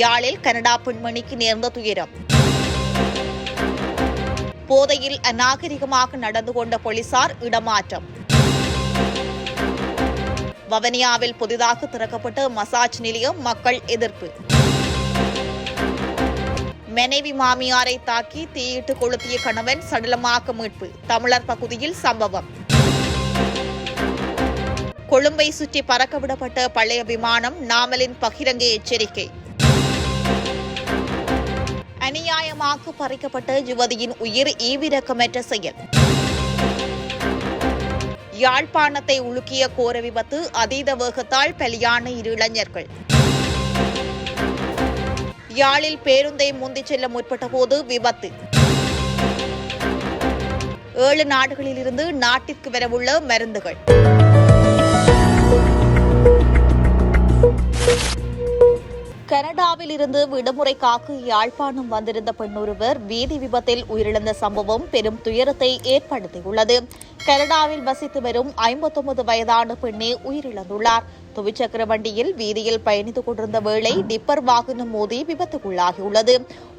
யாழில் கனடா பெண்மணிக்கு நேர்ந்த துயரம். போதையில் அநாகரிகமாக நடந்து கொண்ட போலீசார் இடமாற்றம். வவனியாவில் புதிதாக திறக்கப்பட்ட மசாஜ் நிலையம் மக்கள் எதிர்ப்பு. மனைவி மாமியாரை தாக்கி தீயிட்டு கொளுத்திய கணவன் சடலமாக மீட்பு தமிழர் பகுதியில் சம்பவம். கொழும்பை சுற்றி பறக்கவிடப்பட்ட பழைய விமானம் நாமலின் பகிரங்க எச்சரிக்கை. அநியாயமாக பறிக்கப்பட்ட யுவதியின் உயிர் ஈவிரக்கமற்ற செயல். யாழ்ப்பாணத்தை உலுக்கிய கோர விபத்து அதீத வேகத்தால் பலியான இரு இளைஞர்கள். யாழில் பேருந்தை முந்திச் செல்ல முற்பட்ட போது விபத்து. ஏழு நாடுகளிலிருந்து நாட்டிற்கு வரவுள்ள மருந்துகள். கனடாவில் இருந்து விடுமுறைக்காக யாழ்ப்பாணம் வந்திருந்த பெண்ணொருவர் வீதி விபத்தில் உயிரிழந்த சம்பவம் பெரும் துயரத்தை ஏற்படுத்தியுள்ளது. கனடாவில் வசித்து வரும் ஐம்பத்தொன்பது வயதான பெண்ணே உயிரிழந்துள்ளார். துவிச்சக்கர வண்டியில் வீதியில் பயணித்துக் கொண்டிருந்த வேளை டிப்பர் வாகனம் மோதி விபத்துக்குள்ளாகியுள்ளது.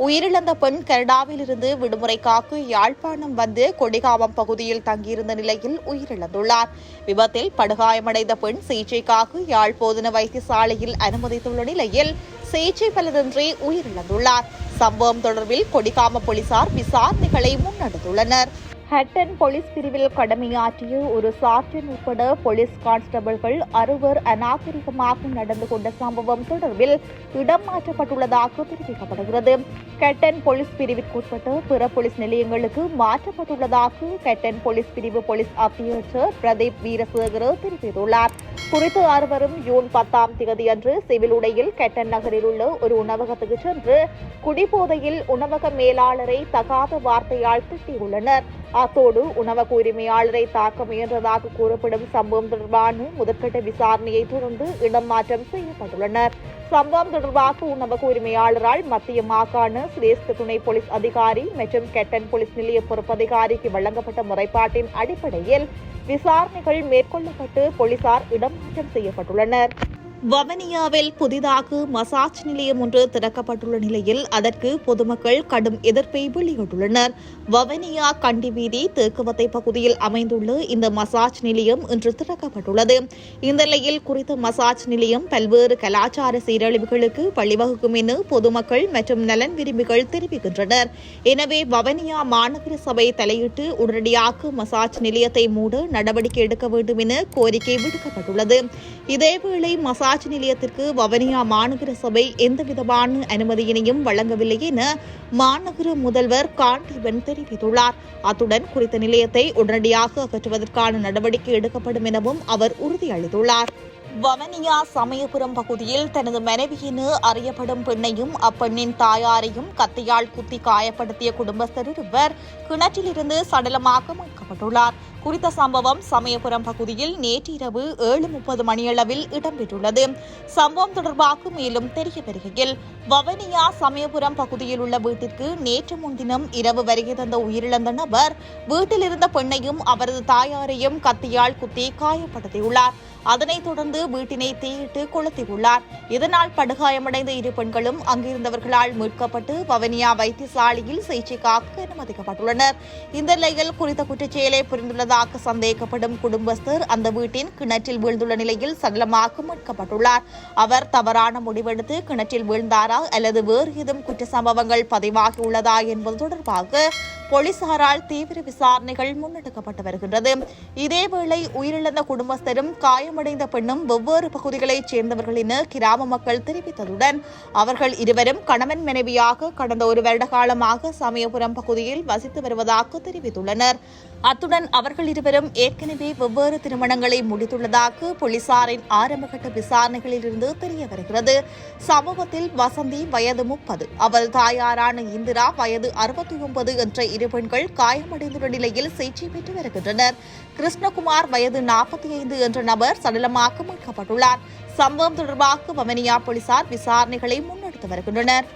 உயிரிழந்த பெண் கனடாவில் இருந்து விடுமுறைக்காக யாழ்ப்பாணம் வந்து கொடிகாமம் பகுதியில் தங்கியிருந்த நிலையில் உயிரிழந்துள்ளார். விபத்தில் படுகாயமடைந்த பெண் சிகிச்சைக்காக யாழ் போதன வைத்தியசாலையில் அனுமதித்துள்ள நிலையில் சிகிச்சை பலனின்றி உயிரிழந்துள்ளார். சம்பவம் தொடர்பில் கொடிகாம போலீசார் விசாரணைகளை முன்னெடுத்துள்ளனர். ஹட்டன் போலீஸ் பிரிவில் கடமையாற்றிய ஒரு சார்ஜன் உட்பட போலீஸ் கான்ஸ்டபிள்கள் அறுவர் அநாகரிகமாக நடந்து கொண்ட சம்பவம் தொடர்பில் இடம் மாற்றப்பட்டுள்ளதாக தெரிவிக்கப்படுகிறது. கெட்டன் போலீஸ் பிரிவிற்குட்பட்ட பிற போலீஸ் நிலையங்களுக்கு மாற்றப்பட்டுள்ளதாக கெட்டன் போலீஸ் பிரிவு போலீஸ் அத்தியட்சர் பிரதீப் வீரசேகர தெரிவித்துள்ளார். குறித்த அறுவரும் ஜூன் பத்தாம் தேதி அன்று சிவில் உடையில் கெட்டன் நகரில் உள்ள ஒரு உணவகத்துக்கு சென்று குடிபோதையில் உணவக மேலாளரை தகாத வார்த்தையால் திட்டியுள்ளனர். அத்தோடு உணவக உரிமையாளரை தாக்க முயன்றதாக கூறப்படும் சம்பவம் தொடர்பான முதற்கட்ட விசாரணையை தொடர்ந்து இடம் மாற்றம் செய்யப்பட்டுள்ளனர். சம்பவம் தொடர்பாக உணவக உரிமையாளரால் மத்திய மாகாண சிரேஷ்ட துணை போலீஸ் அதிகாரி மற்றும் கெட்டன் போலீஸ் நிலைய பொறுப்பதிகாரிக்கு வழங்கப்பட்ட முறைப்பாட்டின் அடிப்படையில் விசாரணைகள் மேற்கொள்ளப்பட்டு போலீசார் இடமாற்றம் செய்யப்பட்டுள்ளனர். வவனியாவில் புதிதாக மசாஜ் நிலையம் ஒன்று திறக்கப்பட்டுள்ள நிலையில் அதற்கு பொதுமக்கள் கடும் எதிர்ப்பை வெளியிட்டுள்ளனர். வவனியா கண்டி வீதி தேக்குவத்தை பகுதியில் அமைந்துள்ள இந்த மசாஜ் நிலையம் இன்று திறக்கப்பட்டுள்ளது. இந்த நிலையில் குறித்த மசாஜ் நிலையம் பல்வேறு கலாச்சார சீரழிவுகளுக்கு வழிவகுக்கும் என பொதுமக்கள் மற்றும் நலன் விரும்பிகள் தெரிவிக்கின்றனர். எனவே வவனியா மாநகர சபை தலையிட்டு உடனடியாக மசாஜ் நிலையத்தை மூட நடவடிக்கை எடுக்க வேண்டும் என கோரிக்கை விடுக்கப்பட்டுள்ளது. இதேவேளை மசாஜ் காட்சி நிலையத்திற்கு வவனியா மாநகர சபை எந்தவிதமான அனுமதியினையும் வழங்கவில்லை என மாநகர முதல்வர் காண்டீபன் தெரிவித்துள்ளார். அத்துடன் குறித்த நிலையத்தை உடனடியாக அகற்றுவதற்கான நடவடிக்கை எடுக்கப்படும் எனவும் அவர் உறுதியளித்துள்ளார். வவனியா சமயபுரம் பகுதியில் தனது மனைவியினு அறியப்படும் பெண்ணையும் அப்பெண்ணின் தாயாரையும் கத்தியால் குத்தி காயப்படுத்திய குடும்பஸ்தர் இருவர் கிணற்றிலிருந்து சடலமாக மீட்கப்பட்டுள்ளார். குறித்த சம்பவம் சமயபுரம் பகுதியில் நேற்றிரவு ஏழு முப்பது மணியளவில் இடம்பெற்றுள்ளது. சம்பவம் தொடர்பாக மேலும் தெரிய வருகையில் வவனியா சமயபுரம் பகுதியில் உள்ள வீட்டிற்கு நேற்று முன்தினம் இரவு வருகை தந்த உயிரிழந்த நபர் வீட்டில் இருந்த பெண்ணையும் அவரது தாயாரையும் கத்தியால் குத்தி காயப்படுத்தியுள்ளார். அதனைத் தொடர்ந்து வீட்டினை தீயிட்டு கொளுத்தியுள்ளார். இதனால் படுகாயமடைந்த இரு பெண்களும் அங்கிருந்தவர்களால் மீட்கப்பட்டு வவனியா வைத்தியசாலையில் சிகிச்சைக்காக அனுமதிக்கப்பட்டுள்ளனர். இந்த நிலையில் குறித்த குற்றச்செயலை புரிந்துள்ளதாக சந்தேகப்படும் குடும்பஸ்தர் அந்த வீட்டின் கிணற்றில் வீழ்ந்துள்ள நிலையில் சடலமாக மீட்கப்பட்டுள்ளார். அவர் தவறான முடிவெடுத்து கிணற்றில் வீழ்ந்தாரா அல்லது வேறு ஏதும் குற்ற சம்பவங்கள் பதிவாகியுள்ளதா என்பது தொடர்பாக போலீசாரால் தீவிர விசாரணைகள் முன்னெடுக்கப்பட்டு வருகின்றது. இதேவேளை உயிரிழந்த குடும்பஸ்தரும் காயமடைந்த பெண்ணும் வெவ்வேறு பகுதிகளைச் சேர்ந்தவர்கள் என கிராம மக்கள் தெரிவித்ததுடன் அவர்கள் இருவரும் கணவன் மனைவியாக கடந்த ஒரு வருட காலமாக சமயபுரம் பகுதியில் வசித்து வருவதாக தெரிவித்துள்ளனர். அத்துடன் அவர்கள் இருவரும் ஏற்கனவே வெவ்வேறு திருமணங்களை முடித்துள்ளதாக போலீசாரின் ஆரம்பகட்ட விசாரணைகளில் இருந்து தெரிய வருகிறது சம்பவத்தில் வசந்தி வயது முப்பது. அவள் தாயாரான இந்திரா வயது அறுபத்தி ஒன்பது என்ற இரு பெண்கள் காயமடைந்துள்ள நிலையில் சிகிச்சை பெற்று வருகின்றனர். கிருஷ்ணகுமார் வயது நாற்பத்தி ஐந்து என்ற நபர் சடலமாக மீட்கப்பட்டுள்ளார். சம்பவம் தொடர்பாக வவனியா போலீசார் விசாரணைகளை முன்னெடுத்து வருகின்றனர்.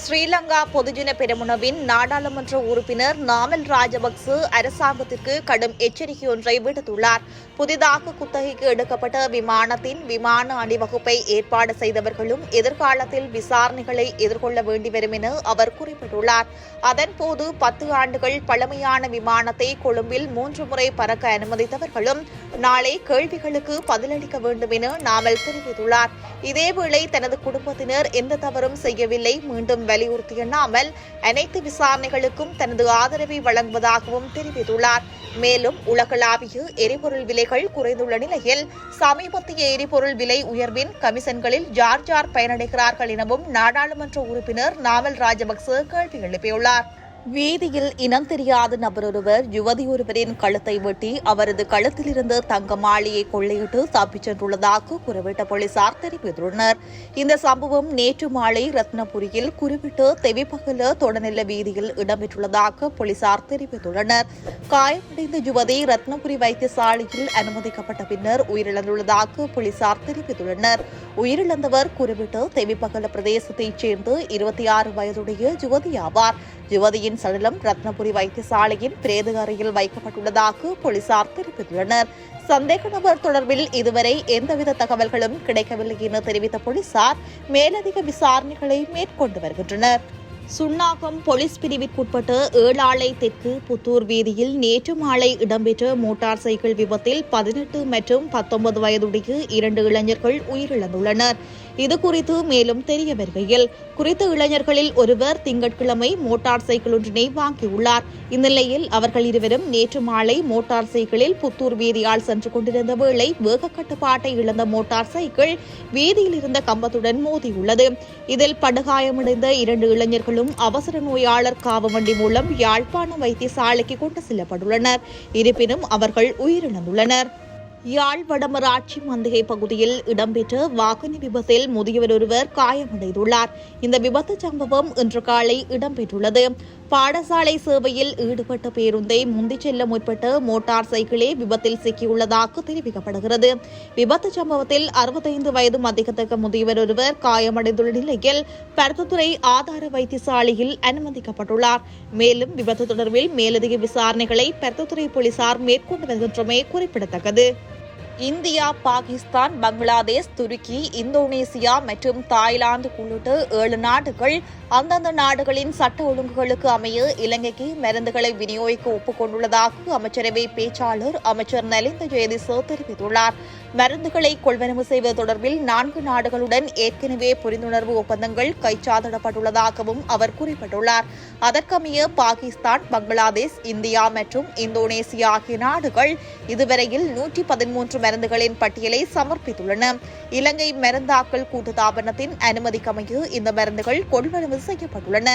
ஸ்ரீலங்கா பொதுஜன பெருமுனவின் நாடாளுமன்ற உறுப்பினர் நாமல் ராஜபக்ச அரசாங்கத்திற்கு கடும் எச்சரிக்கை ஒன்றை விடுத்துள்ளார். புதிதாக குத்தகைக்கு எடுக்கப்பட்ட விமானத்தின் விமான அணிவகுப்பை ஏற்பாடு செய்தவர்களும் எதிர்காலத்தில் விசாரணைகளை எதிர்கொள்ள வேண்டி வரும் என அவர் குறிப்பிட்டுள்ளார். அதன்போது பத்து ஆண்டுகள் பழமையான விமானத்தை கொழும்பில் மூன்று முறை பறக்க அனுமதித்தவர்களும் நாளை கேள்விகளுக்கு பதிலளிக்க வேண்டும் என நாமல் தெரிவித்துள்ளார். இதேவேளை தனது குடும்பத்தினர் எந்த தவறும் செய்யவில்லை. மீண்டும் வலியுறுத்திய நாமல் அனைத்து விசாரணைகளுக்கும் தனது ஆதரவை வழங்குவதாகவும் தெரிவித்துள்ளார். மேலும் உலகளாவிய எரிபொருள் விலைகள் குறைந்துள்ள நிலையில் சமீபத்திய எரிபொருள் விலை உயர்வின் கமிஷன்களில் ஜார்ஜார் பயனடைகிறார்கள் எனவும் நாடாளுமன்ற உறுப்பினர் நாமல் ராஜபக்ச கேள்வி எழுப்பியுள்ளார். வீதியில் இனம் தெரியாத நபரொருவர் யுவதி ஒருவரின் கழுத்தை வெட்டி அவரது கழுத்திலிருந்து தங்க மாலையை கொள்ளையிட்டு தப்பிச் சென்றுள்ளதாக குறிப்பிட்ட போலீசார் தெரிவித்துள்ளனர். இந்த சம்பவம் நேற்று மாலை ரத்னபுரியில் குறிப்பிட்டு தெவிப்பகல தொடநில வீதியில் இடம்பெற்றுள்ளதாக போலீசார் தெரிவித்துள்ளனர். காயமடைந்த யுவதி ரத்னபுரி வைத்தியசாலையில் அனுமதிக்கப்பட்ட பின்னர் உயிரிழந்துள்ளதாக போலீசார் தெரிவித்துள்ளனர். உயிரிழந்தவர் குறிப்பிட்டு தெவிப்பகல பிரதேசத்தைச் சேர்ந்து இருபத்தி ஆறு வயதுடைய யுவதி ஆவார். யுவதியின் சடலம் ரத்னபுரி வைத்தியசாலையின் பிரேத அறையில் வைக்கப்பட்டுள்ளதாக போலீசார் தெரிவித்துள்ளனர். சந்தேக நபர் தொடர்பில் இதுவரை எந்தவித தகவல்களும் கிடைக்கவில்லை என தெரிவித்த போலீசார் மேலதிக விசாரணைகளை மேற்கொண்டு வருகின்றனர். சுன்னாகம் போலீஸ் பிரிவிற்குட்பட்ட ஏழாலை தெற்கு புத்தூர் வீதியில் நேற்று மாலை இடம்பெற்ற மோட்டார் சைக்கிள் விபத்தில் பதினெட்டு மற்றும் பத்தொன்பது வயதுடைய இரண்டு இளைஞர்கள் உயிரிழந்துள்ளனர். இதுகுறித்து மேலும் தெரிய வருகையில் குறித்த இளைஞர்களில் ஒருவர் திங்கட்கிழமை மோட்டார் சைக்கிள் ஒன்றினை வாங்கியுள்ளார். இந்நிலையில் அவர்கள் இருவரும் நேற்று மாலை மோட்டார் சைக்கிளில் புத்தூர் வீதியால் சென்று கொண்டிருந்த வேளை வேக கட்டுப்பாட்டை இழந்த மோட்டார் சைக்கிள் வீதியில் இருந்த கம்பத்துடன் மோதியுள்ளது. இதில் படுகாயமடைந்த இரண்டு இளைஞர்களும் அவசர நோயாளர் காவவண்டி மூலம் யாழ்ப்பாணம் வைத்தியசாலைக்கு கொண்டு செல்லப்பட்டுள்ளனர். இருப்பினும் அவர்கள் உயிரிழந்துள்ளனர். யாழ் வடமராட்சி மந்திகை பகுதியில் இடம்பெற்ற வாகன விபத்தில் முதியவர் ஒருவர் காயமடைந்துள்ளார். இந்த விபத்து சம்பவம் இன்று காலை இடம்பெற்றுள்ளது. பாடசாலை சேவையில் ஈடுபட்ட பேருந்தை முந்திச் செல்ல முற்பட்ட மோட்டார் சைக்கிளே விபத்தில் சிக்கியுள்ளதாக தெரிவிக்கப்படுகிறது. விபத்து சம்பவத்தில் அறுபத்தைந்து வயது மதிக்கத்தக்க முதியவர் ஒருவர் காயமடைந்துள்ள நிலையில் பருத்தத்துறை ஆதார வைத்தியசாலையில் அனுமதிக்கப்பட்டுள்ளார். மேலும் விபத்து தொடர்பில் மேலதிக விசாரணைகளை பருத்தத்துறை போலீசார் மேற்கொண்டு வருகின்றமை குறிப்பிடத்தக்கது. இந்தியா பாகிஸ்தான் பங்களாதேஷ் துருக்கி இந்தோனேசியா மற்றும் தாய்லாந்து உள்ளிட்ட ஏழு நாடுகள் அந்தந்த நாடுகளின் சட்ட ஒழுங்குகளுக்கு அமைய இலங்கைக்கு மருந்துகளை விநியோகிக்க ஒப்புக்கொண்டுள்ளதாக அமைச்சரவை பேச்சாளர் அமைச்சர் நலிந்த ஜெயதிசோ தெரிவித்துள்ளார். மருந்துகளை கொள்வனவு செய்வது தொடர்பில் நான்கு நாடுகளுடன் ஏற்கனவே புரிந்துணர்வு ஒப்பந்தங்கள் கைச்சாதிடப்பட்டுள்ளதாகவும் அவர் குறிப்பிட்டுள்ளார். அதற்கமைய பாகிஸ்தான் பங்களாதேஷ் இந்தியா மற்றும் இந்தோனேசியா ஆகிய நாடுகள் இதுவரையில் நூற்றி பதிமூன்று மருந்துகளின் பட்டியலை சமர்ப்பித்துள்ளன. இலங்கை மருந்தாக்கல் கூட்டுத்தாபனத்தின் அனுமதிக்கமைய இந்த மருந்துகள் கொள்வனவு செய்யப்பட்டுள்ளன